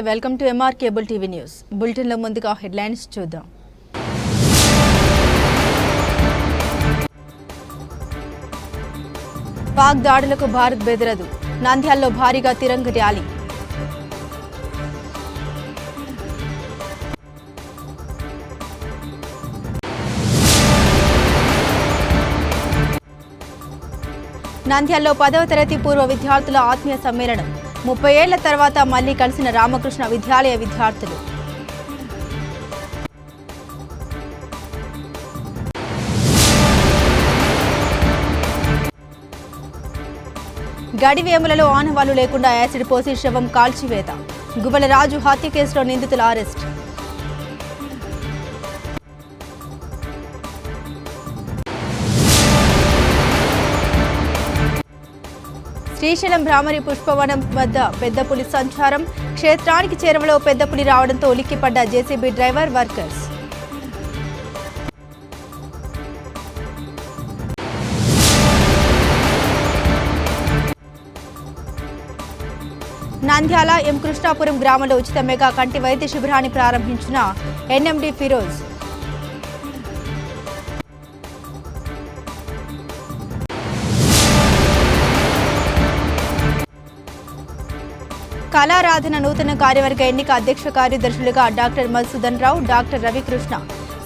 నమస్తే welcome to MR cable TV news బులెటిన్లో ముందుగా హెడ్లైన్స్ చూద్దాం. పాక్ దాడులకు భారత్ బెదరదు. నంద్యాల్లో భారీగా తిరంగ ర్యాలీ. నంద్యాల్లో పదవ తరగతి పూర్వ విద్యార్థుల ఆత్మీయ సమ్మేళనం. ముప్పై ఏళ్ళ తర్వాత మళ్ళీ కలిసిన రామకృష్ణ విద్యాలయ విద్యార్థులు. గడివేములలో ఆనవాళ్ళు లేకుండా యాసిడ్ పోసి శవం కాల్చివేత. గుబల రాజు హత్య కేసులో నిందితుల అరెస్ట్. శ్రీశైలం భ్రామరి పుష్పవనం వద్ద పెద్ద పులి సంచారం. క్షేత్రానికి చేరవలో పెద్ద పులి రావడంతో ఉలిక్కిపడ్డ JCB driver workers. Nandyal M Krishnapuram గ్రామంలో ఉచిత మెగా కంటి వైద్య శిబిరాన్ని ప్రారంభించిన ఎన్ఎండి ఫిరోజ్. కళారాధన నూతన కార్యవర్గ ఎన్నిక అధ్యక్ష కార్యదర్శులుగా డాక్టర్ మధుసూదన్ రావు డాక్టర్ రవికృష్ణ.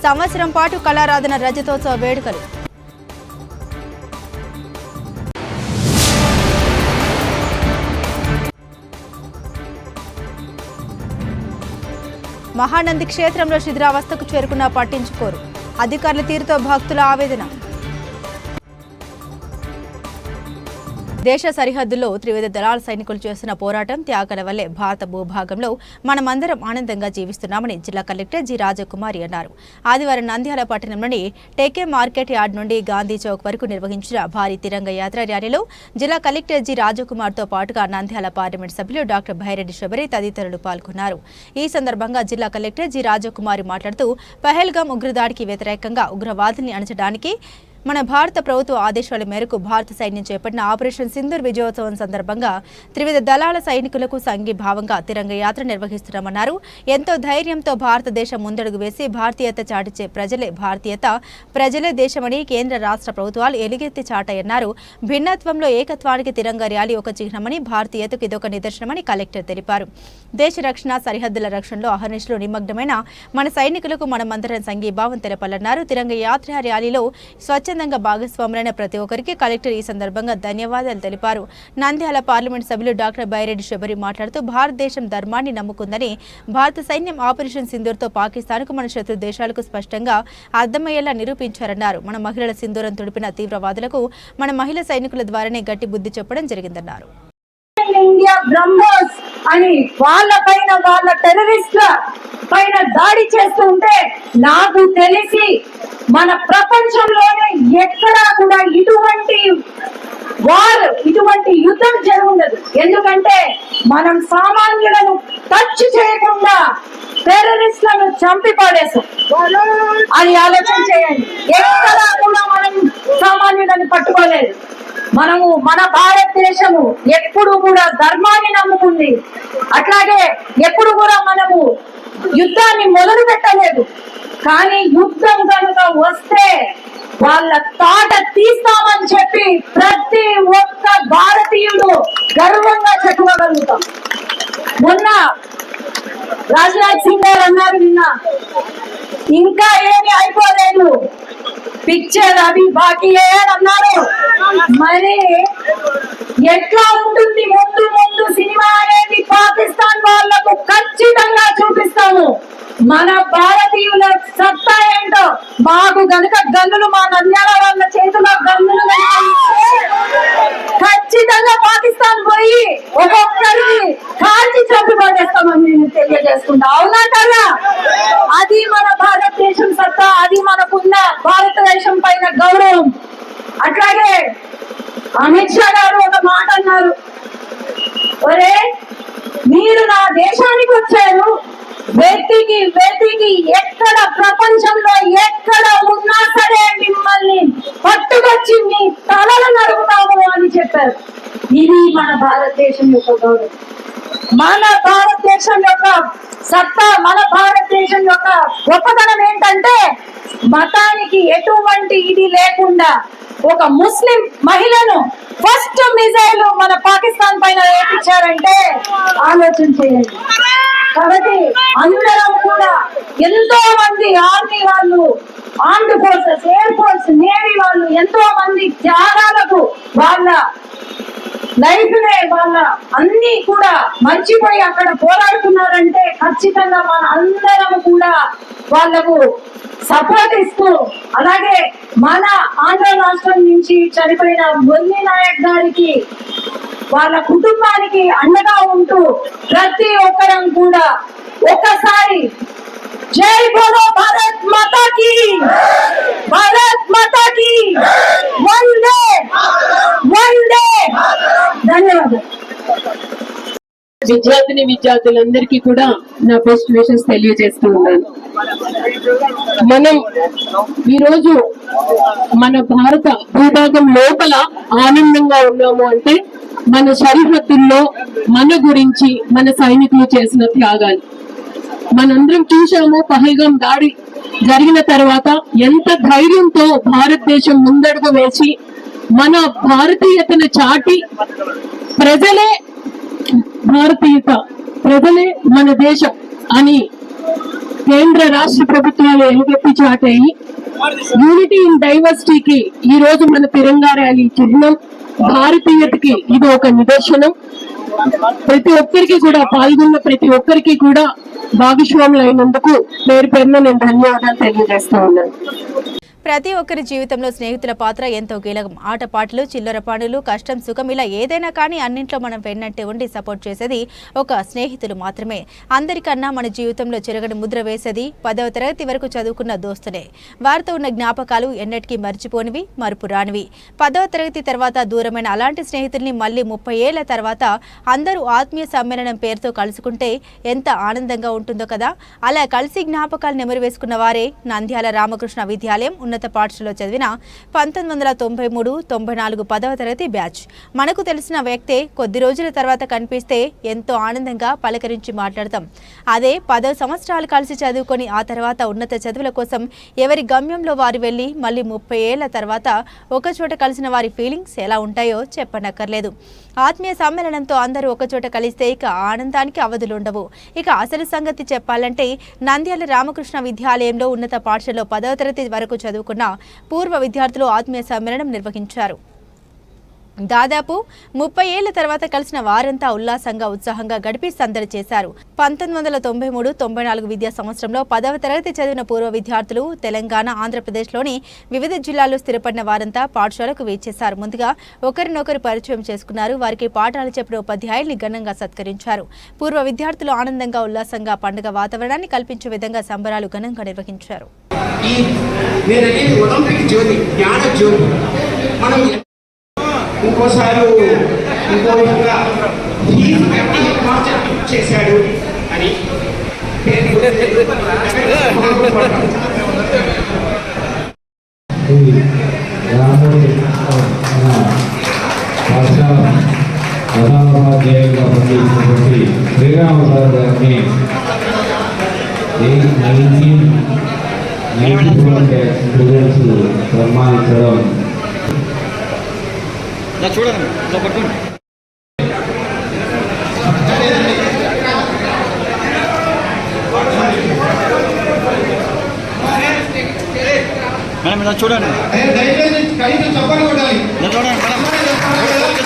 సంవత్సరం పాటు కళారాధన రజతోత్సవ వేడుకలు. మహానంది క్షేత్రంలో శిథిరావస్థకు చేరుకున్నా పట్టించుకోరు. అధికారుల తీరుతో భక్తుల ఆవేదన. దేశ సరిహద్దుల్లో త్రివిధ దళాల సైనికులు చేస్తున్న పోరాటం త్యాగాల వల్లే భారత భూభాగంలో మనమందరం ఆనందంగా జీవిస్తున్నామని జిల్లా కలెక్టర్ జి రాజకుమారి అన్నారు. ఆదివారం నంద్యాల పట్టణంలోని టెకే మార్కెట్ యార్డ్ నుండి గాంధీ చౌక్ వరకు నిర్వహించిన భారీ తిరంగ యాత్ర ర్యాలీలో జిల్లా కలెక్టర్ జి రాజకుమార్తో పాటుగా నంద్యాల పార్లమెంట్ సభ్యులు డాక్టర్ భైరెడ్డి శబరి తదితరులు పాల్గొన్నారు. ఈ సందర్భంగా జిల్లా కలెక్టర్ జి రాజకుమారి మాట్లాడుతూ పహల్గాం ఉగ్రదాడికి వ్యతిరేకంగా ఉగ్రవాదుల్ని అణచడానికి మన భారత ప్రభుత్వ ఆదేశాల మేరకు భారత సైన్యం చేపట్టిన ఆపరేషన్ సింధూర్ విజయోత్సవం సందర్భంగా త్రివిధ దళాల సైనికులకు సంఘీభావంగా తిరంగ యాత్ర నిర్వహిస్తున్నామన్నారు. ఎంతో ధైర్యంతో భారతదేశం ముందడుగు వేసి భారతీయత చాటిచే ప్రజలే భారతీయత ప్రజలే దేశమని కేంద్ర రాష్ట్ర ప్రభుత్వాలు ఎలుగెత్తి చాటాయన్నారు. భిన్నత్వంలో ఏకత్వానికి తిరంగ ర్యాలీ ఒక చిహ్నమని భారతీయతకు ఇదొక నిదర్శనమని కలెక్టర్ తెలిపారు. దేశ రక్షణ సరిహద్దుల రక్షణలో అహర్నిశలు నిమగ్నమైన మన సైనికులకు మనమందరం సంఘీభావం తెలపాలన్నారు. తిరంగ యాత్ర ర్యాలీలో స్వచ్ఛందంగా భాగస్వాములైన ప్రతి ఒక్కరికి కలెక్టర్ ఈ సందర్భంగా ధన్యవాదాలు తెలిపారు. నంద్యాల పార్లమెంట్ సభ్యులు డాక్టర్ బైరెడ్డి శబరి మాట్లాడుతూ భారతదేశం ధర్మాన్ని నమ్ముకుందని భారత సైన్యం ఆపరేషన్ సింధూర్తో పాకిస్తాన్కు మన శత్రు దేశాలకు స్పష్టంగా అర్థమయ్యేలా నిరూపించారన్నారు. మన మహిళల సింధూరం తుడిపిన తీవ్రవాదులకు మన మహిళా సైనికుల ద్వారానే గట్టి బుద్ధి చెప్పడం జరిగిందన్నారు. ఇండియా బ్రహ్మోస్ అని వాళ్ళ పైన వాళ్ళ టెర్రరిస్ట్ల పైన దాడి చేస్తుంటే నాకు తెలిసి మన ప్రపంచంలోనే ఎక్కడా కూడా ఇటువంటి వార్ ఇటువంటి యుద్ధం జరుగుండదు. ఎందుకంటే మనం సామాన్యులను టచ్ చేయకుండా టెర్రరిస్ట్లను చంపి పడేసాం అది ఆలోచన చేయండి. ఎక్కడా కూడా మనం సామాన్యులను పట్టుకోలేదు. మనము మన భారతదేశము ఎప్పుడు కూడా ధర్మాన్ని నమ్ముకుంది. అట్లాగే ఎప్పుడు కూడా మనము యుద్ధాన్ని మొదలు పెట్టలేదు. కానీ యుద్ధం కనుక వస్తే వాళ్ళ తాట తీస్తామని చెప్పి ప్రతి ఒక్క భారతీయుడు గర్వంగా చెప్పుకోగలుగుతాం. మొన్న రాజ్నాథ్ సింగ్ గారు అన్నారు నిన్న. ఇంకా ఏమి అయిపోలేదు. పిక్చర్ అవి బాకీ అన్నారు. మరి ఎట్లా ఉంటుంది ముందు ముందు సినిమా అనేది పాకిస్తాన్ వాళ్ళకు ఖచ్చితంగా చూపిస్తాము మన భారతీయుల సత్తా ఏంటో మాకు గనుక గన్నులు మా నంద్యాల వాళ్ళ చేతిలో గన్ను గనుక ఇస్తే ఖచ్చితంగా పాకిస్తాన్ పోయి ఒక్కొక్కరిని కాల్చి చంపి పడేస్తామని నేను తెలియజేసుకుంటా అవునా కదా అది మన భారతదేశం సత్తా అది మనకున్న భారతదేశం పైన గౌరవం అట్లాగే అమిత్ షా గారు ఒక మాట అన్నారు ఒరే మీరు నా దేశానికి వచ్చారు వెతికి వెతికి ఎక్కడ ప్రపంచంలో ఎక్కడ ఉన్నా సరే మిమ్మల్ని పట్టుకొచ్చి మీ తలలు నరుకుతాము అని చెప్పారు ఇది మన భారతదేశం యొక్క సత్తా మన భారతదేశం యొక్క గొప్పతనం ఏంటంటే మతానికి ఎటువంటి ఇది లేకుండా ఒక ముస్లిం మహిళను ఫస్ట్ మిజైల్ మన పాకిస్తాన్ పైన వేపించారంటే ఆలోచన చేయండి. కాబట్టి అందరం కూడా ఎంతో మంది ఆర్మీ వాళ్ళు armed forces air force navy వాళ్ళు ఎంతో మంది త్యాగాలకు వాళ్ళ లైఫ్ వాళ్ళ అన్ని కూడా మర్చిపోయి అక్కడ పోరాడుతున్నారంటే ఖచ్చితంగా మన అందరం కూడా వాళ్ళకు సపోర్ట్ ఇస్తూ అలాగే మన ఆంధ్ర రాష్ట్రం నుంచి చనిపోయిన మురళీ నాయక్ గారికి వాళ్ళ కుటుంబానికి అండగా ఉంటూ ప్రతి ఒక్కరం కూడా ఒకసారి జై బోలో భారత్ మాతా కి! భారత్ మాతా కి! వందే వందే ధన్యవాదాలు. విద్యార్థిని విద్యార్థులందరికీ కూడా నా బెస్ట్ విషెస్ తెలియజేస్తూ ఉన్నాను. మనం ఈరోజు మన భారత భూభాగం లోపల ఆనందంగా ఉన్నాము అంటే మన సరిహద్దుల్లో మన గురించి మన సైనికులు చేసిన త్యాగాలు. మనందరం చూశాము పహల్గాం దాడి జరిగిన తర్వాత ఎంత ధైర్యంతో భారతదేశం ముందడుగు వేసి మన భారతీయతను చాటి ప్రజలే భారతీయత ప్రజలే మన దేశం అని కేంద్ర రాష్ట్ర ప్రభుత్వాలు ఎలుగెత్తి చాటాయి. యూనిటీ ఇన్ డైవర్సిటీకి ఈ రోజు మన తిరంగా ర్యాలీ చిహ్నం. భారతీయతకి ఇది ఒక నిదర్శనం. ప్రతి ఒక్కరికి కూడా పాల్గొన్న ప్రతి ఒక్కరికి కూడా భాగస్వాములు అయినందుకు పేరు పేరున నేను ధన్యవాదాలు తెలియజేస్తూ ఉన్నాను. ప్రతి ఒక్కరి జీవితంలో స్నేహితుల పాత్ర ఎంతో కీలకం. ఆటపాటలు చిల్లర పనులు కష్టం సుఖం ఇలా ఏదైనా కానీ అన్నింట్లో మనం వెన్నంటే ఉండి సపోర్ట్ చేసేది ఒక స్నేహితులు మాత్రమే. అందరికన్నా మన జీవితంలో చెరగని ముద్ర వేసేది పదవ తరగతి వరకు చదువుకున్న దోస్తులే. వారితో ఉన్న జ్ఞాపకాలు ఎన్నటికీ మర్చిపోనివి మరుపు రానివి. పదవ తరగతి తర్వాత దూరమైన అలాంటి స్నేహితుల్ని మళ్ళీ ముప్పై ఏళ్ళ తర్వాత అందరూ ఆత్మీయ సమ్మేళనం పేరుతో కలుసుకుంటే ఎంత ఆనందంగా ఉంటుందో కదా. అలా కలిసి జ్ఞాపకాలు నెమరు వేసుకున్న వారే నంద్యాల రామకృష్ణ విద్యాలయం ఉన్నత పాఠశాలలో చదివిన పంతొమ్మిది వందల తొంభై మూడు తొంభై నాలుగు పదవ తరగతి బ్యాచ్. మనకు తెలిసిన వ్యక్తే కొద్ది రోజుల తర్వాత కనిపిస్తే ఎంతో ఆనందంగా పలకరించి మాట్లాడతాం. అదే పదవ సంవత్సరాలు కలిసి చదువుకొని ఆ తర్వాత ఉన్నత చదువుల కోసం ఎవరి గమ్యంలో వారు వెళ్ళి మళ్ళీ ముప్పై ఏళ్ళ తర్వాత ఒకచోట కలిసిన వారి ఫీలింగ్స్ ఎలా ఉంటాయో చెప్పనక్కర్లేదు. ఆత్మీయ సమ్మేళనంతో అందరూ ఒకచోట కలిస్తే ఇక ఆనందానికి అవధులుండవు. ఇక అసలు సంగతి చెప్పాలంటే నంద్యాల రామకృష్ణ విద్యాలయంలో ఉన్నత పాఠశాలలో పదవ తరగతి వరకు చదువుకున్న పూర్వ విద్యార్థులు ఆత్మీయ సమ్మేళనం నిర్వహించారు. దాదాపు ముప్పై ఏళ్ళ తర్వాత కలిసిన వారంతా ఉల్లాసంగా ఉత్సాహంగా గడిపి సందడి చేశారు. పంతొమ్మిది వందల తొంభై మూడు తొంభై నాలుగు విద్యా సంవత్సరంలో పదవ తరగతి చదివిన పూర్వ విద్యార్థులు తెలంగాణ ఆంధ్రప్రదేశ్లోని వివిధ జిల్లాల్లో స్థిరపడిన వారంతా పాఠశాలకు వేచేశారు ముందుగా ఒకరినొకరు పరిచయం చేసుకున్నారు. వారికి పాఠాలు చెప్పిన ఉపాధ్యాయుల్ని ఘనంగా సత్కరించారు. పూర్వ విద్యార్థులు ఆనందంగా ఉల్లాసంగా పండుగ వాతావరణాన్ని కల్పించే విధంగా సంబరాలు ఘనంగా నిర్వహించారు. మనం ఇంకోసారి ఇంకో విధంగా ఫీజు కట్టి మాస్టర్ చేశాడు అని ప్రధానోపాధ్యాయులుగా పనిచేసినటువంటి శ్రీరామసారి గారిని నైన్టీన్ నైన్టీ ఫోర్ స్టూడెంట్స్ సన్మానించడం చూడండి ఇట్లా పట్టుకోండి. మేడం ఇలా చూడండి. చూడండి మేడం.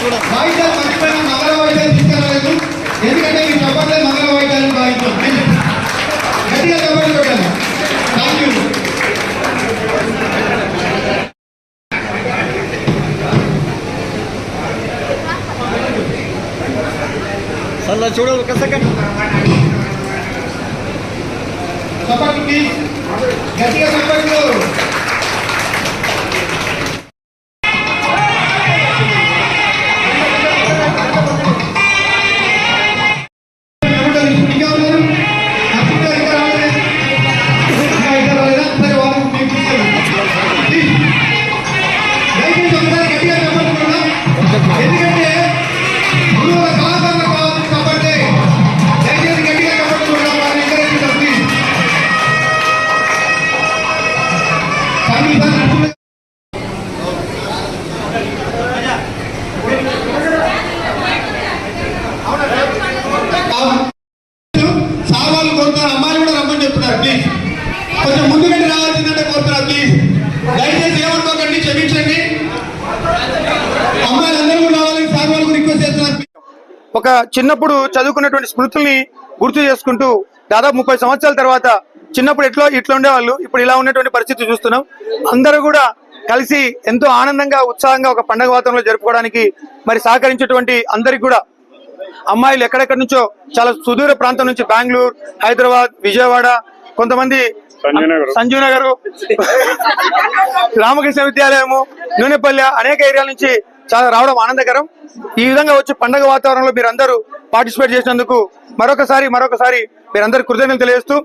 చూడండి సార్ ఇలా ఒక చిన్నప్పుడు చదువుకున్నటువంటి స్మృతుల్ని గుర్తు చేసుకుంటూ దాదాపు ముప్పై సంవత్సరాల తర్వాత చిన్నప్పుడు ఎట్లా ఇట్లా ఉండేవాళ్ళు. ఇప్పుడు ఇలా ఉన్నటువంటి పరిస్థితి చూస్తున్నాం. అందరూ కూడా కలిసి ఎంతో ఆనందంగా ఉత్సాహంగా ఒక పండగ వాతావరణంలో జరుపుకోవడానికి మరి సహకరించేటువంటి అందరికి కూడా అమ్మాయిలు ఎక్కడెక్కడి నుంచో చాలా సుదూర ప్రాంతం నుంచి బెంగళూరు హైదరాబాద్ విజయవాడ కొంతమంది సంజీవ్ నగర్ రామకృష్ణ విద్యాలయము నూనెపల్లె అనేక ఏరియాల నుంచి చాలా రావడం ఆనందకరం. ఈ విధంగా వచ్చి పండగ వాతావరణంలో మీరందరూ పార్టిసిపేట్ చేసినందుకు మరొకసారి మరొకసారి మీరందరూ కృతజ్ఞతలు తెలియజేస్తూ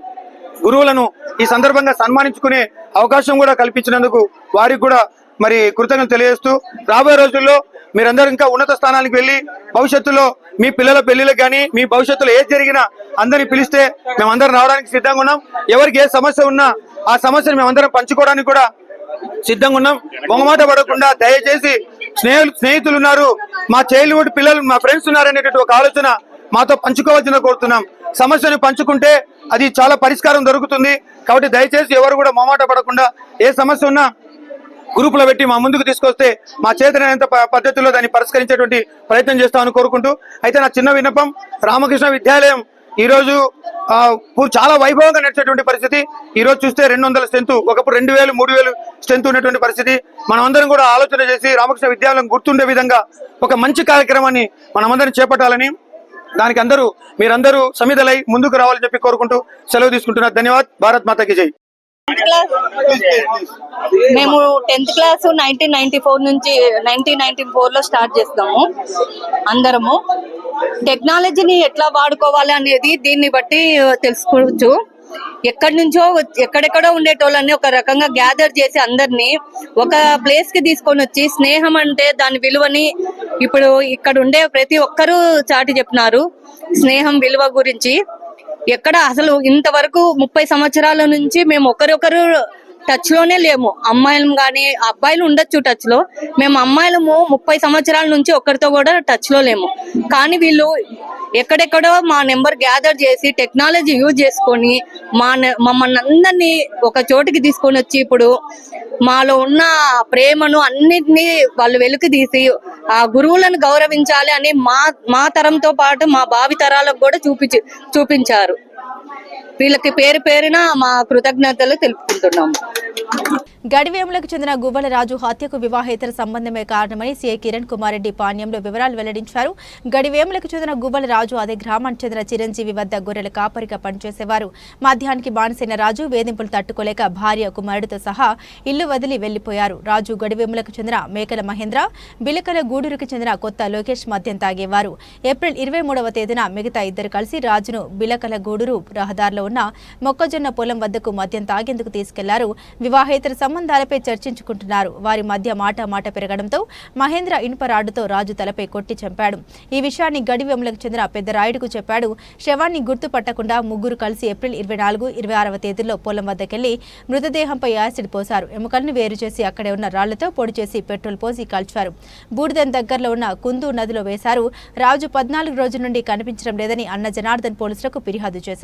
గురువులను ఈ సందర్భంగా సన్మానించుకునే అవకాశం కూడా కల్పించినందుకు వారికి కూడా మరి కృతజ్ఞతలు తెలియజేస్తూ రాబోయే రోజుల్లో మీరందరూ ఇంకా ఉన్నత స్థానానికి వెళ్ళి భవిష్యత్తులో మీ పిల్లల పెళ్ళిలకు కానీ మీ భవిష్యత్తులో ఏది జరిగినా అందరిని పిలిస్తే మేమందరం రావడానికి సిద్ధంగా ఉన్నాం. ఎవరికి ఏ సమస్య ఉన్నా ఆ సమస్యను మేమందరం పంచుకోవడానికి కూడా సిద్ధంగా ఉన్నాం. మొహమాట పడకుండా దయచేసి స్నేహితులు స్నేహితులు ఉన్నారు మా చైల్డ్హుడ్ పిల్లలు మా ఫ్రెండ్స్ ఉన్నారనేటువంటి ఒక ఆలోచన మాతో పంచుకోవాల్సిన కోరుతున్నాం. సమస్యను పంచుకుంటే అది చాలా పరిష్కారం దొరుకుతుంది. కాబట్టి దయచేసి ఎవరు కూడా మొమాట పడకుండా ఏ సమస్య ఉన్నా గ్రూపులో పెట్టి మా ముందుకు తీసుకొస్తే మా చేతనైనంత ప- పద్ధతిలో దాన్ని పరిష్కరించేటువంటి ప్రయత్నం చేస్తామని కోరుకుంటూ. అయితే నా చిన్న విన్నపం రామకృష్ణ విద్యాలయం ఈ రోజు చాలా వైభవంగా నడిచేటువంటి పరిస్థితి. ఈ రోజు చూస్తే రెండు వందల స్ట్రెంత్ ఒకప్పుడు రెండు వేలు మూడు వేలు స్ట్రెంత్ ఉన్నటువంటి పరిస్థితి. మనమందరం కూడా ఆలోచన చేసి రామకృష్ణ విద్యాలయం గుర్తుండే విధంగా ఒక మంచి కార్యక్రమాన్ని మనమందరం చేపట్టాలని దానికి అందరూ మీరందరూ సమిధలై ముందుకు రావాలని చెప్పి కోరుకుంటూ సెలవు తీసుకుంటున్నారు ధన్యవాద్. భారత్ మాతాకి జై. క్లాస్ మేము tenth class nineteen ninety four నుంచి నైన్టీన్ నైన్టీ ఫోర్లో స్టార్ట్ చేస్తాము అందరము. టెక్నాలజీని ఎట్లా వాడుకోవాలి అనేది దీన్ని బట్టి తెలుసుకోవచ్చు. ఎక్కడి నుంచో ఎక్కడెక్కడో ఉండేటోళ్ళని ఒక రకంగా గ్యాదర్ చేసి అందరినీ ఒక ప్లేస్కి తీసుకొని వచ్చి స్నేహం అంటే దాని విలువని ఇప్పుడు ఇక్కడ ఉండే ప్రతి ఒక్కరూ చాటి చెప్పినారు. స్నేహం విలువ గురించి. ఎక్కడ అసలు ఇంతవరకు ముప్పై సంవత్సరాల నుంచి మేము ఒకరొకరు టచ్లోనే లేము. అమ్మాయిలు కానీ అబ్బాయిలు ఉండొచ్చు టచ్లో. మేము అమ్మాయిలము ముప్పై సంవత్సరాల నుంచి ఒకరితో కూడా టచ్లో లేము. కానీ వీళ్ళు ఎక్కడెక్కడో మా నెంబర్ గ్యాదర్ చేసి టెక్నాలజీ యూజ్ చేసుకొని మా మమ్మల్ని అందరినీ ఒక చోటుకి తీసుకొని వచ్చి ఇప్పుడు మాలో ఉన్న ప్రేమను అన్నిటినీ వాళ్ళు వెలికి తీసి ఆ గురువులను గౌరవించాలి అని మా మా తరంతో పాటు మా భావి తరాలకు కూడా చూపించి చూపించారు. వీళ్ళకి పేరు పేరున మా కృతజ్ఞతలు తెలుపుకుంటున్నాము గడివేములకు చెందిన గువ్వల రాజు హత్యకు వివాహేతర సంబంధమే కారణమని సీఐ కిరణ్ కుమార్ రెడ్డి పాణ్యంలో వివరాలు వెల్లడించారు. గడివేములకు చెందిన గువ్వల రాజు అదే గ్రామానికి చెందిన చిరంజీవి వద్ద గొర్రెల కాపరిగా పనిచేసేవారు. మధ్యాహ్నానికి బానిసైన రాజు వేధింపులు తట్టుకోలేక భార్య కుమారుడితో సహా ఇల్లు వదిలి వెళ్ళిపోయారు రాజు గడివేములకు చెందిన మేకల మహేంద్ర బిలకల గూడూరుకు చెందిన కొత్త లోకేష్ మద్యం తాగేవారు. ఏప్రిల్ ఇరవై మూడవ తేదీన మిగతా ఇద్దరు కలిసి రాజును బిలకల గూడూరు రహదారిలో ఉన్న మొక్కజొన్న పొలం వద్దకు మద్యం తాగేందుకు తీసుకెళ్ళారు. వివాహేతర సంబంధాలపై చర్చించుకుంటున్నారు. వారి మధ్య మాట మాట పెరగడంతో మహేంద్ర ఇనుప రాడ్డుతో రాజు తలపై కొట్టి చంపాడు. ఈ విషయాన్ని గడివెములకు చెందిన పెద్ద రాయుడుకు చెప్పాడు. శవాన్ని గుర్తుపట్టకుండా ముగ్గురు కలిసి ఏప్రిల్ ఇరవై నాలుగు ఇరవై ఆరవ తేదీలో పొలం వద్దకెళ్ళి మృతదేహంపై యాసిడ్ పోశారు. ఎముకలను వేరు చేసి అక్కడే ఉన్న రాళ్ళతో పొడి చేసి పెట్రోల్ పోసి కాల్చారు. బూడిదెన్ దగ్గరలో ఉన్న కుందు నదిలో వేశారు. రాజు పద్నాలుగు రోజుల నుండి కనిపించడం లేదని అన్న జనార్దన్ పోలీసులకు ఫిర్యాదు చేశారు.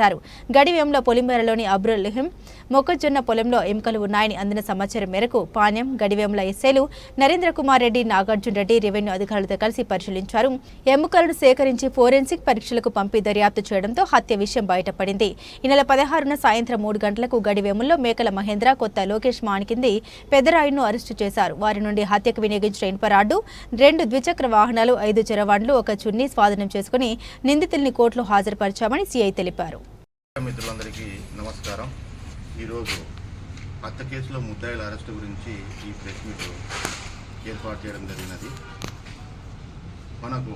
గడివ్యంలో పొలిమేరలోని అబ్రుల్హిం మొక్కజొన్న పొలంలో ఎముకలు ఉన్నాయని అందిన సమాచారం మేరకు పాణ్యం గడివేముల ఎస్ఐలు నరేంద్ర కుమార్ రెడ్డి నాగార్జున రెడ్డి రెవెన్యూ అధికారులతో కలిసి పరిశీలించారు. ఎముకలను సేకరించి ఫోరెన్సిక్ పరీక్షలకు పంపి దర్యాప్తు చేయడంతో హత్య విషయం బయటపడింది. ఈ నెల పదహారున సాయంత్రం మూడు గంటలకు గడివేముల్లో మేకల మహేంద్ర కొత్త లోకేష్ మాణికింది పెదరాయుడును అరెస్టు చేశారు. వారి నుండి హత్యకు వినియోగించిన ఇనుపరాడ్డు రెండు ద్విచక్ర వాహనాలు ఐదు చెరవాండ్లు ఒక చున్నీ స్వాధీనం చేసుకుని నిందితుల్ని కోర్టులో హాజరుపరిచామని సీఐ తెలిపారు. మిత్రులందరికీ నమస్కారం. ఈరోజు హత్య కేసులో ముద్దాయిల అరెస్టు గురించి ఈ ప్రెస్ మీట్ ఏర్పాటు చేయడం జరిగినది. మనకు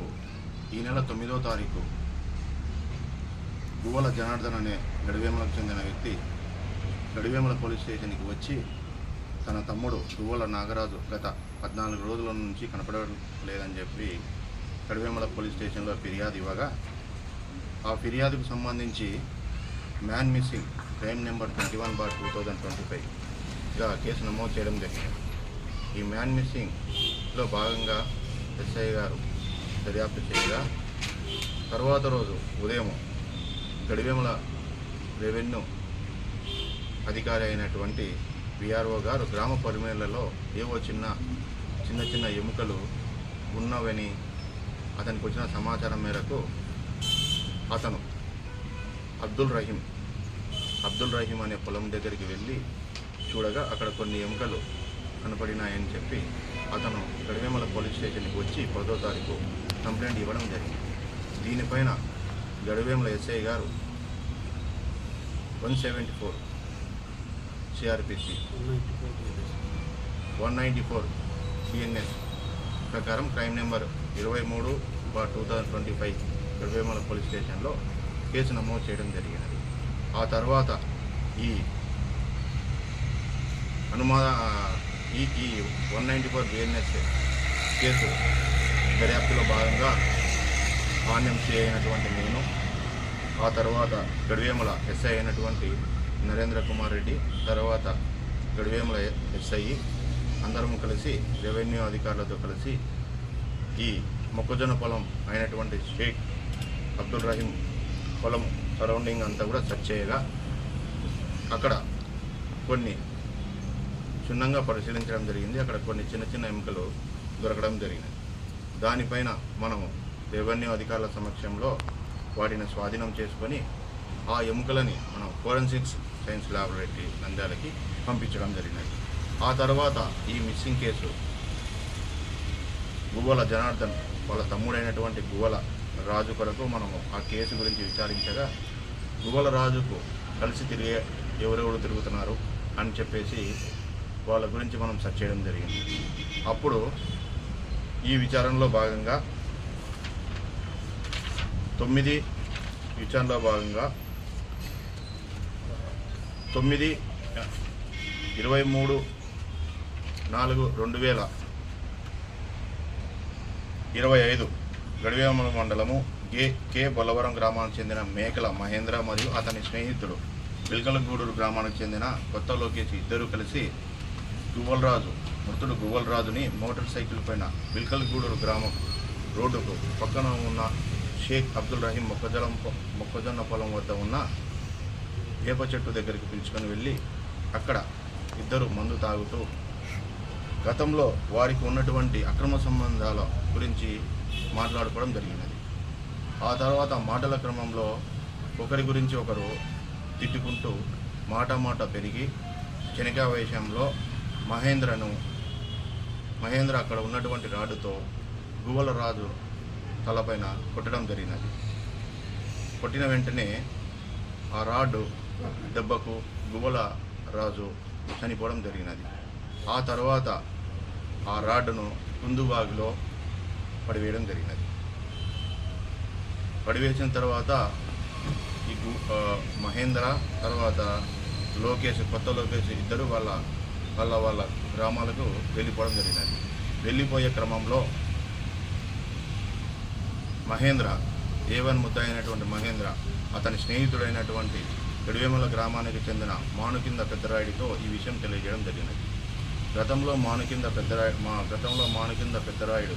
ఈ నెల తొమ్మిదో తారీఖు గువ్వల జనార్దన్ అనే గడివేమలకు చెందిన వ్యక్తి గడివేమల పోలీస్ స్టేషన్కి వచ్చి తన తమ్ముడు గువ్వల నాగరాజు గత పద్నాలుగు రోజుల నుంచి కనపడడం లేదని చెప్పి గడివేమల పోలీస్ స్టేషన్లో ఫిర్యాదు ఇవ్వగా ఆ ఫిర్యాదుకు సంబంధించి man missing crime number twenty one bar two thousand twenty ఫైవ్గా case నమోదు చేయడం జరిగింది. ఈ మ్యాన్ మిస్సింగ్లో భాగంగా ఎస్ఐ గారు దర్యాప్తు చేయగా తర్వాత రోజు ఉదయం గడివేముల రెవెన్యూ అధికారి అయినటువంటి విఆర్ఓ గారు గ్రామ పరిమేళ్ళలో ఏవో చిన్న చిన్న చిన్న ఎముకలు ఉన్నవని అతనికి వచ్చిన సమాచారం మేరకు అతను అబ్దుల్ రహీం అబ్దుల్ రహీం అనే పొలం దగ్గరికి వెళ్ళి చూడగా అక్కడ కొన్ని ఎముకలు కనపడినాయని చెప్పి అతను గడివేమల పోలీస్ స్టేషన్కి వచ్చి పదో తారీఖు కంప్లైంట్ ఇవ్వడం జరిగింది. దీనిపైన గడివేమల ఎస్ఐ గారు one seventy four CRPC one ninety four CNS ప్రకారం క్రైమ్ నెంబర్ ఇరవై మూడు bar two thousand twenty five Gadivemala police స్టేషన్లో కేసు నమోదు చేయడం జరిగినది. ఆ తర్వాత ఈ అనుమాన ఈ ఈ one ninety four BNS case దర్యాప్తులో భాగంగా ఆన్ఎంసీ అయినటువంటి నేను ఆ తర్వాత గడివేముల ఎస్ఐ అయినటువంటి నరేంద్ర కుమార్ రెడ్డి తర్వాత గడివేముల ఎస్ఐ అందరం కలిసి రెవెన్యూ అధికారులతో కలిసి ఈ మొక్కజొన్న పొలం అయినటువంటి షేక్ అబ్దుల్ రహీం పొలం సరౌండింగ్ అంతా కూడా సెర్చ్ చేయగా అక్కడ కొన్ని క్షుణ్ణంగా పరిశీలించడం జరిగింది. అక్కడ కొన్ని చిన్న చిన్న ఎముకలు దొరకడం జరిగినాయి దానిపైన మనము రెవెన్యూ అధికారుల సమక్షంలో వాటిని స్వాధీనం చేసుకొని ఆ ఎముకలని మనం ఫోరెన్సిక్స్ సైన్స్ ల్యాబొరేటరీ నంద్యాలకి పంపించడం జరిగినది ఆ తర్వాత ఈ మిస్సింగ్ కేసు గువ్వల జనార్దన్ వాళ్ళ తమ్ముడైనటువంటి గువ్వల రాజు కొరకు మనము ఆ కేసు గురించి విచారించగా గువ్వల రాజుకు కలిసి తిరిగే ఎవరెవరు తిరుగుతున్నారు? అని చెప్పేసి వాళ్ళ గురించి మనం సెర్చ్ చేయడం జరిగింది. అప్పుడు ఈ విచారణలో భాగంగా తొమ్మిది విచారణలో భాగంగా తొమ్మిది ఇరవై మూడు నాలుగు రెండు వేల ఇరవై ఐదు గడివేమల మండలము గే కే బొల్లవరం గ్రామానికి చెందిన మేకల మహేంద్ర మరియు అతని స్నేహితుడు బిల్కలగూడూరు గ్రామానికి చెందిన కొత్త లోకేష్ ఇద్దరు కలిసి గువ్వలరాజు మృతుడు గువ్వలరాజుని మోటార్ సైకిల్ పైన బిల్కలగూడూరు గ్రామం రోడ్డుకు పక్కన ఉన్న షేక్ అబ్దుల్ రహీం మొక్కజలం మొక్కజొన్న పొలం వద్ద ఉన్న వేప చెట్టు దగ్గరికి పిలుచుకొని వెళ్ళి అక్కడ ఇద్దరు మందు తాగుతూ గతంలో వారికి ఉన్నటువంటి అక్రమ సంబంధాల గురించి మాట్లాడుకోవడం జరిగినది. ఆ తర్వాత మాటల క్రమంలో ఒకరి గురించి ఒకరు తిట్టుకుంటూ మాట మాట పెరిగి శనికావేశంలో మహేంద్రను మహేంద్ర అక్కడ ఉన్నటువంటి రాడుతో గువ్వల రాజు తలపైన కొట్టడం జరిగినది. కొట్టిన వెంటనే ఆ రాడ్డు దెబ్బకు గువ్వల రాజు చనిపోవడం జరిగినది. ఆ తర్వాత ఆ రాడ్డును కుందుబాగిలో పడివేయడం జరిగినది. పడివేసిన తర్వాత ఈ మహేంద్ర తర్వాత లోకేష్ కొత్త లోకేష్ ఇద్దరు వాళ్ళ వాళ్ళ వాళ్ళ గ్రామాలకు వెళ్ళిపోవడం జరిగినది. వెళ్ళిపోయే క్రమంలో మహేంద్ర ఏవన్ ముద్ద అయినటువంటి మహేంద్ర అతని స్నేహితుడైనటువంటి గడివేమల గ్రామానికి చెందిన మానుకింద పెద్దరాయుడితో ఈ విషయం తెలియజేయడం జరిగినది. గతంలో మానుకింద పెద్దరాయుడు మా గతంలో మానుకింద పెద్దరాయుడు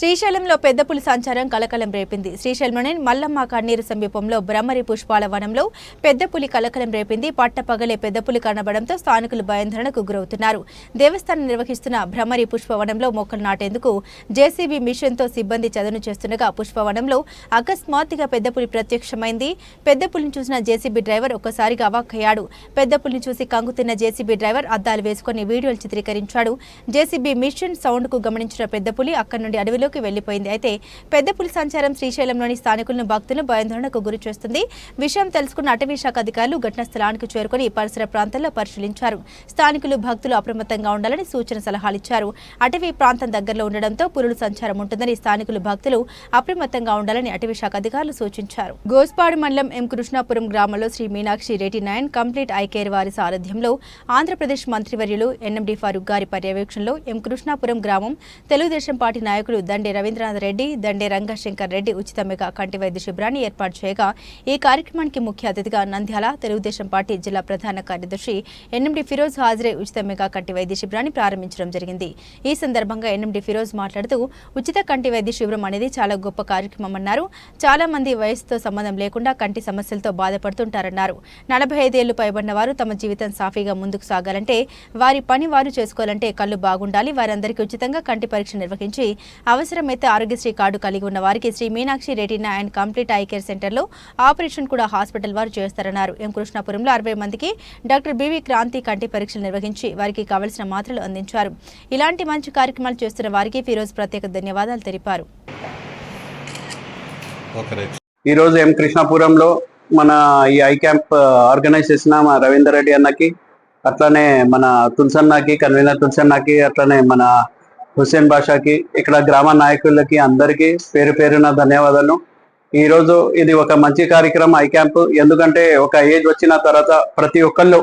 శ్రీశైలంలో పెద్ద పులి సంచారం కలకలం రేపింది. శ్రీశైలంలోని మల్లమ్మ కన్నీరు సమీపంలో బ్రహ్మరి పుష్పాల వనంలో పెద్ద పులి కలకలం రేపింది. పట్టపగలే పెద్ద పులి కనబడంతో స్థానికులు భయాందోళనకు గురవుతున్నారు. దేవస్థానం నిర్వహిస్తున్న భ్రమరి పుష్పవనంలో మొక్కలు నాటేందుకు జేసీబీ మిషన్తో సిబ్బంది చదును చేస్తుండగా పుష్పవనంలో అకస్మాత్తుగా పెద్ద పులి ప్రత్యక్షమైంది. పెద్ద పులిని చూసిన జేసీబీ డ్రైవర్ ఒక్కసారిగా అవాక్కయ్యాడు. పెద్ద పులిని చూసి కంగుతిన్న జేసీబీ డ్రైవర్ అద్దాలు వేసుకుని వీడియోలు చిత్రీకరించాడు. జేసీబీ మిషన్ సౌండ్కు గమనించిన పెద్ద పులి అక్కడి నుండి అదుపులోకి వెళ్ళిపోయింది అయితే పెద్ద పులి సంచారం శ్రీశైలంలోని స్థానికులను భక్తులను భయాందోళనకు గురి చేస్తుంది విషయం తెలుసుకున్న అటవీ శాఖ అధికారులు ఘటనా స్థలానికి చేరుకుని పరిసర ప్రాంతాల్లో పరిశీలించారు. స్థానికులు భక్తులు అప్రమత్తంగా ఉండాలని సూచన సలహాలిచ్చారు అటవీ ప్రాంతం దగ్గరలో ఉండడంతో పులుల సంచారం ఉంటుందని స్థానికులు భక్తులు అప్రమత్తంగా ఉండాలని అటవీ శాఖ అధికారులు సూచించారు. గోస్పాడు మండలం ఎం. కృష్ణాపురం గ్రామంలో శ్రీ మీనాక్షి రెడ్డి నైన్ కంప్లీట్ ఐ కేర్ వారి సారథ్యంలో ఆంధ్రప్రదేశ్ మంత్రివర్యులు ఎన్ఎండి ఫారూక్ గారి పర్యవేక్షణలో ఎం. కృష్ణాపురం గ్రామం తెలుగుదేశం పార్టీ నాయకులు దండి రవీంద్రనాథ్ రెడ్డి దండే రంగశంకర్ రెడ్డి ఉచిత మెగా కంటి వైద్య శిబిరాన్ని ఏర్పాటు చేయగా ఈ కార్యక్రమానికి ముఖ్య అతిథిగా నంద్యాల తెలుగుదేశం పార్టీ జిల్లా ప్రధాన కార్యదర్శి ఎన్ఎండి ఫిరోజ్ హాజరే ఉచిత మెగా కంటి వైద్య శిబిరాన్ని ప్రారంభించడం జరిగింది. ఈ సందర్భంగా ఎన్ఎండి ఫిరోజ్ మాట్లాడుతూ ఉచిత కంటి వైద్య శిబిరం అనేది చాలా గొప్ప కార్యక్రమం అన్నారు. చాలా మంది వయసుతో సంబంధం లేకుండా కంటి సమస్యలతో బాధపడుతుంటారన్నారు. నలభై ఐదేళ్ళు పైబడిన వారు తమ జీవితం సాఫీగా ముందుకు సాగాలంటే వారి పని వారు చేసుకోవాలంటే కళ్ళు బాగుండాలి. వారందరికీ ఉచితంగా కంటి పరీక్ష నిర్వహించి అవసరమైతే ఆరోగ్యశ్రీ కార్డు కలిగి ఉన్న వారికి Shri Meenakshi retina and complete eye care సెంటర్లో ఆపరేషన్ కూడా హాస్పిటల్ వారు చేస్తారన్నారు. ఎం కృష్ణాపురంలో అరవై మందికి డాక్టర్ బివి క్రాంతి కంటి పరీక్షలు నిర్వహించి వారికి కావలసిన మాత్రలు అందించారు. ఇలాంటి మంచి కార్యక్రమాలు చేస్తున్న వారికి ఫిరోజ్ ప్రత్యేక ధన్యవాదాలు తెలిపారు. ఈరోజు ఎం కృష్ణాపురంలో మన ఈ ఐ క్యాంప్ ఆర్గనైజ్ చేసిన మా రవీందర్ రెడ్డి అన్నకి అట్లానే మన తులసన్నకి కన్వీనర్ తులసన్నకి అట్లానే మన హుస్సేన్ బాషాకి ఇక్కడ గ్రామ నాయకులకి అందరికీ పేరు పేరున ధన్యవాదాలు. ఈరోజు ఇది ఒక మంచి కార్యక్రమం ఐ క్యాంప్. ఎందుకంటే ఒక ఏజ్ వచ్చిన తర్వాత ప్రతి ఒక్కళ్ళు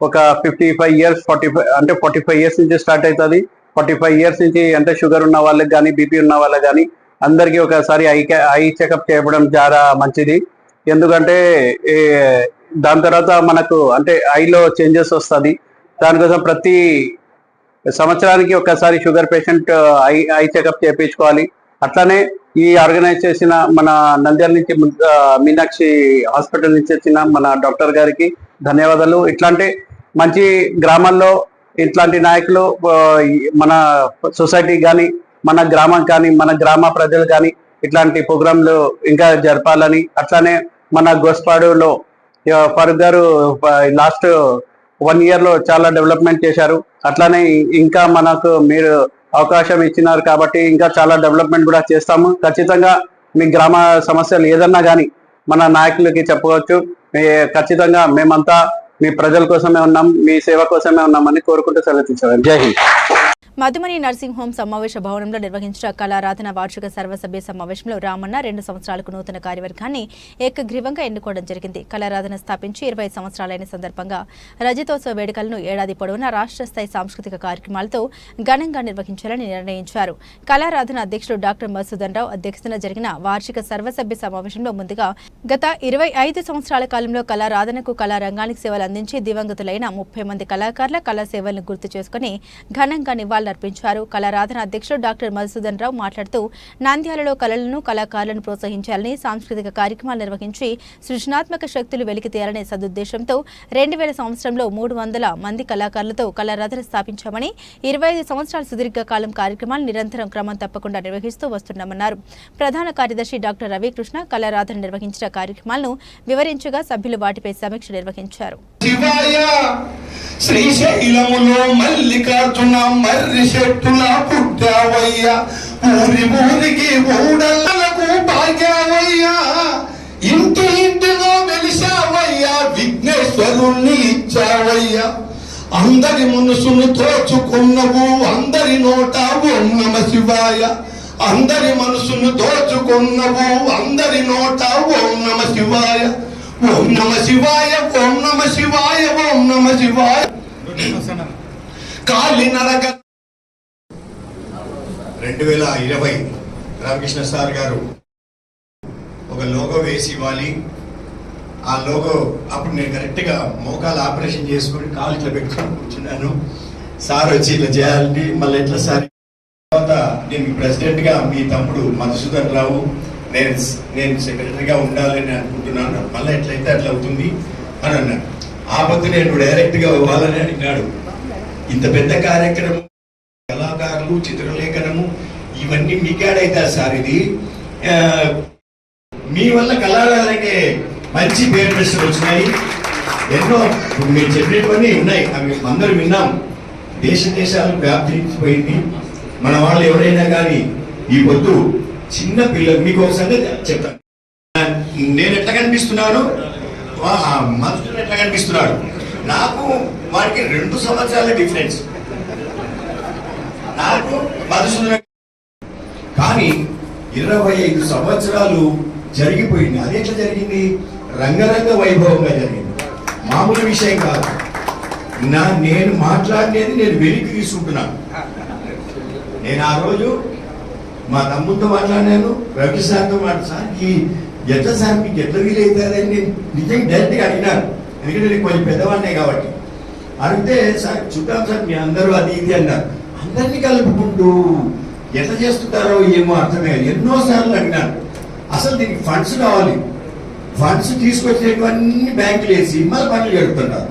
ఒక fifty five years forty five అంటే ఫార్టీ ఫైవ్ ఇయర్స్ నుంచి స్టార్ట్ అవుతుంది. ఫార్టీ ఫైవ్ ఇయర్స్ నుంచి అంటే షుగర్ ఉన్న వాళ్ళకి కానీ బీపీ ఉన్న వాళ్ళకి కానీ అందరికీ ఒకసారి ఐ ఐ చెకప్ చేయడం చాలా మంచిది. ఎందుకంటే దాని తర్వాత మనకు అంటే ఐలో చేంజెస్ వస్తుంది. దానికోసం ప్రతి సంవత్సరానికి ఒకసారి sugar patient eye eye checkup చేయించుకోవాలి అట్లానే ఈ ఆర్గనైజ్ చేసిన మన నంద్యాల నుంచి మీనాక్షి హాస్పిటల్ నుంచి వచ్చిన మన డాక్టర్ గారికి ధన్యవాదాలు. ఇట్లాంటి మంచి గ్రామాల్లో ఇట్లాంటి నాయకులు మన సొసైటీ కానీ మన గ్రామం కానీ మన గ్రామ ప్రజలు కానీ ఇట్లాంటి ప్రోగ్రాంలు ఇంకా జరపాలని అట్లానే మన గోస్పాడులో ఆ, ఫరూక్ గారు లాస్ట్ వన్ ఇయర్లో చాలా డెవలప్మెంట్ చేశారు. అట్లానే ఇంకా మనకు మీరు అవకాశం ఇచ్చినారు కాబట్టి ఇంకా చాలా డెవలప్మెంట్ కూడా చేస్తాము. ఖచ్చితంగా మీ గ్రామ సమస్యలు ఏదన్నా కానీ మన నాయకులకి చెప్పవచ్చు ఖచ్చితంగా మేమంతా మీ ప్రజల కోసమే ఉన్నాం మీ సేవ కోసమే ఉన్నామని కోరుకుంటూ సెలవు జై హింద్. మధుమని నర్సింగ్ హోమ్ సమావేశ భవనంలో నిర్వహించిన కళారాధన వార్షిక సర్వసభ్య సమావేశంలో రామన్న రెండు సంవత్సరాలకు నూతన కార్యవర్గాన్ని ఏకగ్రీవంగా ఎన్నుకోవడం జరిగింది. కళారాధన స్థాపించి ఇరవై సంవత్సరాలైన సందర్భంగా రజతోత్సవ వేడుకలను ఏడాది పొడవునా రాష్ట్ర స్థాయి సాంస్కృతిక కార్యక్రమాలతో ఘనంగా నిర్వహించాలని నిర్ణయించారు. కళారాధన అధ్యక్షుడు డాక్టర్ మధుసూదన్ రావు అధ్యక్షతన జరిగిన వార్షిక సర్వసభ్య సమావేశంలో ముందుగా గత ఇరవై ఐదు సంవత్సరాల కాలంలో కళారాధనకు కళారంగానికి సేవలు అందించి దివంగతులైన ముప్పై మంది కళాకారుల కళా సేవలను గుర్తు చేసుకుని ఘనంగా నివాళులర్పించారు కళారాధన అధ్యక్షుడు డాక్టర్ మధుసూదన్ రావు మాట్లాడుతూ నంద్యాలలో కళలను కళాకారులను ప్రోత్సహించాలని సాంస్కృతిక కార్యక్రమాలు నిర్వహించి సృజనాత్మక శక్తులు వెలికితేయాలనే సదుద్దేశంతో రెండు వేల సంవత్సరంలో మూడు వందల మంది కళాకారులతో కళారాధన స్థాపించామని ఇరవై ఐదు సంవత్సరాల సుదీర్ఘ కాలం కార్యక్రమాలు నిరంతరం క్రమం తప్పకుండా నిర్వహిస్తూ వస్తున్నామన్నారు. ప్రధాన కార్యదర్శి డాక్టర్ రవికృష్ణ కళారాధన నిర్వహించిన కార్యక్రమాలను వివరించగా సభ్యులు వాటిపై సమీక్ష నిర్వహించారు. శివాయ శ్రీశైలములో మల్లికార్జున మర్రి చెట్టుల పుట్టావయ్యా. ఊరి ఊరికి ఊడలకు భాగ్యావయ్యా ఇంటి ఇంటిలో వెలిసావయ్యా విఘ్నేశ్వరుణ్ణి ఇచ్చావయ్యా. అందరి మనసును దోచుకున్నవు అందరి నోట ఓం నమ శివాయ. అందరి మనసును దోచుకున్నవు అందరి నోట ఓం నమ శివాయ. ఓం నమ శివాయ ఓం నమ శివాయ ఓం నమ శివాయ. కాలి నరక రెండు వేల ఇరవై రామకృష్ణ సార్ గారు ఒక లోగో వేసి ఇవ్వాలి. ఆ లోగో అప్పుడు నేను కరెక్ట్గా మోకాలు ఆపరేషన్ చేసుకొని కాలు ఇట్లా పెట్టుకొని కూర్చున్నాను. సార్ వచ్చి ఇట్లా చేయాలండి. మళ్ళీ ఎట్లా సార్? తర్వాత నేను ప్రెసిడెంట్గా మీ తమ్ముడు మధుసూదన్ రావు నేను నేను సెక్రటరీగా ఉండాలని అనుకుంటున్నాను. మళ్ళీ ఎట్లయితే అట్లా అవుతుంది అని అన్నాడు. ఆ పొద్దు నేను డైరెక్ట్గా ఇవ్వాలని అడిగినాడు. ఇంత పెద్ద కార్యక్రమం కళాకారులు చిత్రలేఖనము ఇవన్నీ మీకాడైతా సార్ ఇది. మీ వల్ల కళాకారులకి మంచి పేరు ప్రశ్నలు వచ్చినాయి. ఎన్నో ఇప్పుడు మీరు చెప్పినటువంటి ఉన్నాయి అవి అందరూ విన్నాం. దేశ దేశాలు వ్యాప్తించిపోయింది. మన వాళ్ళు ఎవరైనా కానీ ఈ పొద్దు చిన్న పిల్లలు మీకు ఒక సంగతి చెప్తాను. నేను ఎట్లా కనిపిస్తున్నాను? మంత్రులు ఎట్లా కనిపిస్తున్నాడు నాకు వారికి రెండు సంవత్సరాల డిఫరెన్స్ నాకు మధుసూదన కానీ ఇరవై ఐదు సంవత్సరాలు జరిగిపోయింది. అది ఎట్లా జరిగింది? రంగరంగ వైభవంగా జరిగింది. మామూలు విషయం కాదు. నా నేను మాట్లాడినది నేను వెలికి తీసుకుంటున్నాను. నేను ఆ రోజు మా తమ్ముడితో మాట్లాడినాను రవి సార్తో మాట్లాడు సార్ ఈ ఎట్లా సార్ మీకు ఎట్లా వీలవుతారని నేను నిజంగా డైరెక్ట్గా అడిగినాను. ఎందుకంటే నేను కొంచెం పెద్దవాడినే కాబట్టి. అడిగితే సార్ చూద్దాం సార్ మీ అందరూ అది ఇది అన్నారు. అందరినీ కలుపుకుంటూ ఎంత చేస్తుంటారో ఏమో అర్థమే కాదు. ఎన్నో సార్లు అసలు దీనికి ఫండ్స్ కావాలి. ఫండ్స్ తీసుకొచ్చేటివన్నీ బ్యాంకులు వేసి మళ్ళీ పనులు జరుపుతుంటారు.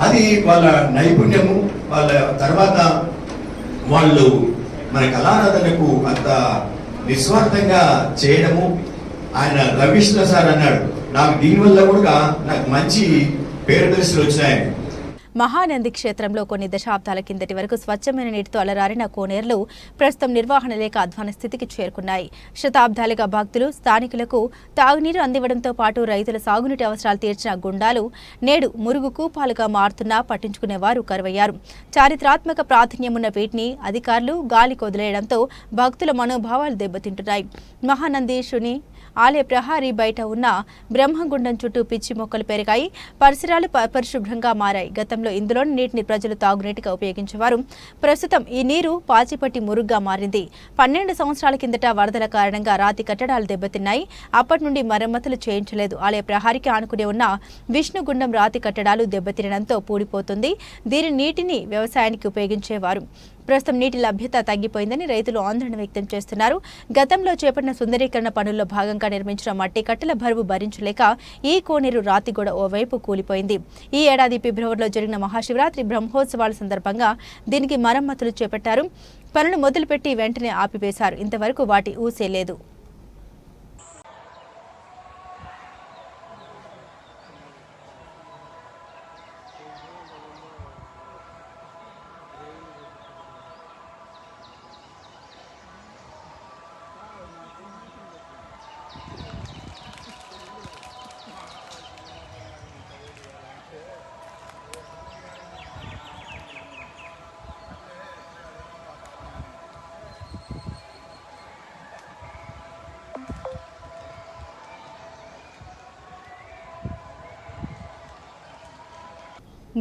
అది వాళ్ళ నైపుణ్యము వాళ్ళ తర్వాత వాళ్ళు మన కళారాధనకు అంత నిస్వార్థంగా చేయడము. ఆయన రవిష్ణ సార్ అన్నాడు నాకు దీనివల్ల కూడా నాకు మంచి పేరు దర్శలు వచ్చాయని మహానంది క్షేత్రంలో కొన్ని దశాబ్దాల కిందటి వరకు స్వచ్ఛమైన నీటితో అలరారిన కోనేరులు ప్రస్తుతం నిర్వహణ లేక అధ్వాన స్థితికి చేరుకున్నాయి. శతాబ్దాలుగా భక్తులు స్థానికులకు తాగునీరు అందివ్వడంతో పాటు రైతుల సాగునీటి అవసరాలు తీర్చిన గుండాలు నేడు మురుగు కూపాలుగా మారుతున్నా పట్టించుకునేవారు కరువయ్యారు. చారిత్రాత్మక ప్రాధాన్యమున్న వీటిని అధికారులు గాలి కొదిలేయడంతో భక్తుల మనోభావాలు దెబ్బతింటున్నాయి. మహానందీశుని ఆలయ ప్రహారీ బయట ఉన్న బ్రహ్మగుండం చుట్టూ పిచ్చి మొక్కలు పెరిగాయి. పరిసరాలు ప- పరిశుభ్రంగా మారాయి. గతంలో ఇందులోని నీటిని ప్రజలు తాగునీటిగా ఉపయోగించేవారు. ప్రస్తుతం ఈ నీరు పాచిపట్టి మురుగ్గా మారింది. పన్నెండు సంవత్సరాల కిందట వరదల కారణంగా రాతి కట్టడాలు దెబ్బతిన్నాయి. అప్పటి నుండి మరమ్మతులు చేయించలేదు. ఆలయ ప్రహారికి ఆనుకునే ఉన్న విష్ణుగుండం రాతి కట్టడాలు దెబ్బతినడంతో పూడిపోతుంది. దీని నీటిని వ్యవసాయానికి ఉపయోగించేవారు. ప్రస్తుతం నీటి లభ్యత తగ్గిపోయిందని రైతులు ఆందోళన వ్యక్తం చేస్తున్నారు. గతంలో చేపట్టిన సుందరీకరణ పనుల్లో భాగంగా నిర్మించిన మట్టి కట్టెల బరువు భరించలేక ఈ కోనేరు రాతిగూడ ఓవైపు కూలిపోయింది. ఈ ఏడాది ఫిబ్రవరిలో జరిగిన మహాశివరాత్రి బ్రహ్మోత్సవాల సందర్భంగా దీనికి మరమ్మతులు చేపట్టారు. పనులు మొదలుపెట్టి వెంటనే ఆపివేశారు. ఇంతవరకు వాటి ఊసే లేదు.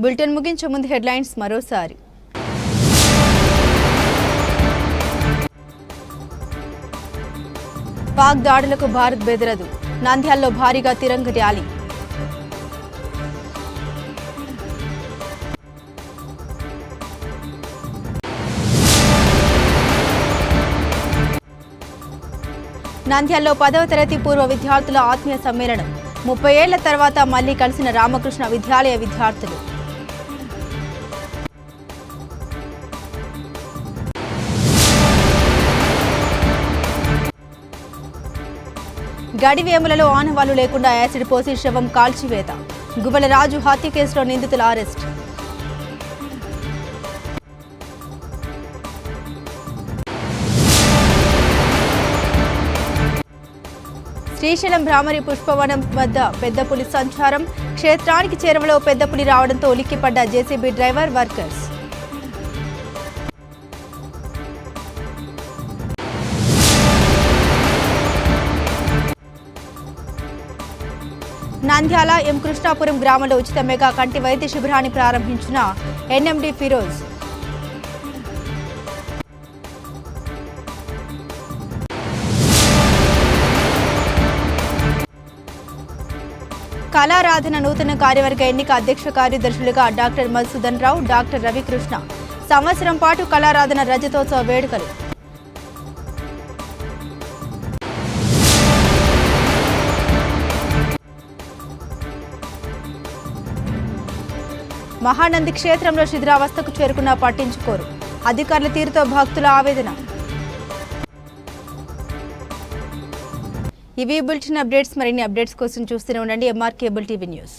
బులెటిన్ ముగించే ముందు హెడ్లైన్స్ మరోసారి. పాక్ దాడులకు భారత్ బెదరదు. నంద్యాల్లో భారీగా తిరంగ ర్యాలీ. నంద్యాల్లో పదవ తరగతి పూర్వ విద్యార్థుల ఆత్మీయ సమ్మేళనం. ముప్పై ఏళ్ళ తర్వాత మళ్ళీ కలిసిన రామకృష్ణ విద్యాలయ విద్యార్థులు. గడివేములలో ఆనవాళ్ళు లేకుండా యాసిడ్ పోసి శవం కాల్చివేత. గువ్వల రాజు హత్య కేసులో నిందితుల అరెస్ట్. శ్రీశైలం భ్రామరి పుష్పవనం వద్ద పెద్ద పులి సంచారం. క్షేత్రానికి చేరువలో పెద్ద పులి రావడంతో ఉలిక్కిపడ్డ JCB driver workers. Nandyal M Krishnapuram గ్రామంలో ఉచిత మెగా కంటి వైద్య శిబిరాన్ని ప్రారంభించిన ఎన్ఎండి ఫిరోజ్. కళారాధన నూతన కార్యవర్గ ఎన్నిక అధ్యక్ష కార్యదర్శులుగా డాక్టర్ మధుసూదన్ రావు డాక్టర్ రవికృష్ణ. సంవత్సరం పాటు కళారాధన రజతోత్సవ వేడుకలు. మహానంది క్షేత్రంలో శిథిరావస్థకు చేరుకున్న పట్టించుకోరు. అధికారుల తీరుతో భక్తుల ఆవేదన. ఇవి బులెటిన్ అప్డేట్స్. మరిన్ని అప్డేట్స్ కోసం చూస్తూనే ఉండండి. MR cable TV news.